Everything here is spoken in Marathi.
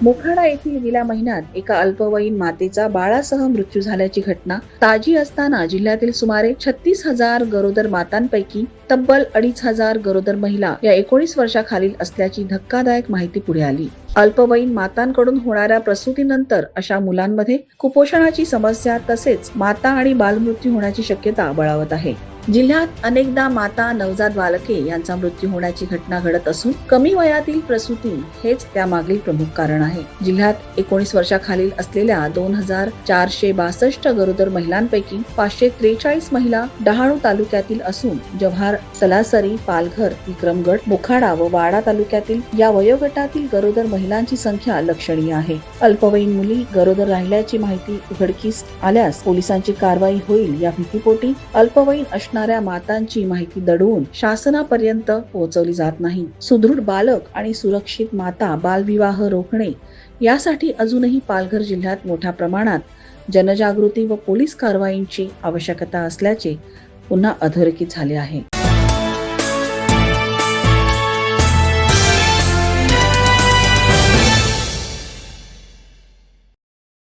मोखाडा येथील गेल्या महिन्यात एका अल्पवयीन मातेचा बाळासह मृत्यू झाल्याची घटना ताजी असताना जिल्ह्यातील सुमारे छत्तीस हजार गरोदर मातांपैकी तब्बल अडीच हजार गरोदर महिला या एकोणीस वर्षाखालील असल्याची धक्कादायक माहिती पुढे आली. अल्पवयीन मातांकडून होणाऱ्या प्रसूतीनंतर अशा मुलांमध्ये कुपोषणाची समस्या तसेच माता आणि बालमृत्यू होण्याची शक्यता बळावत आहे. जिल्ह्यात अनेकदा माता नवजात बालके यांचा मृत्यू होण्याची घटना घडत असून कमी वयातील प्रसूती हेच त्यामागील प्रमुख कारण आहे. जिल्ह्यात एकोणीस वर्षाखालील असलेल्या दोन हजार चारशे बासष्ट गरोदर महिलांपैकी पाचशे त्रेचाळीस महिला डहाणू तालुक्यातील असून जव्हार सलासरी पालघर विक्रमगड मोखाडा व वाडा तालुक्यातील या वयोगटातील गरोदर महिलांची संख्या लक्षणीय आहे. अल्पवयीन मुली गरोदर राहिल्याची माहिती उघडकीस आल्यास पोलिसांची कारवाई होईल या भीतीपोटी अल्पवयीन असणाऱ्या मातांची माहिती दडवून शासनापर्यंत पोहोचवली जात नाही. सुदृढ बालक आणि सुरक्षित माता बालविवाह रोखणे यासाठी अजूनही पालघर जिल्ह्यात मोठ्या प्रमाणात जनजागृती व पोलीस कारवाईंची आवश्यकता असल्याचे पुन्हा अधोरेखित झाले आहे.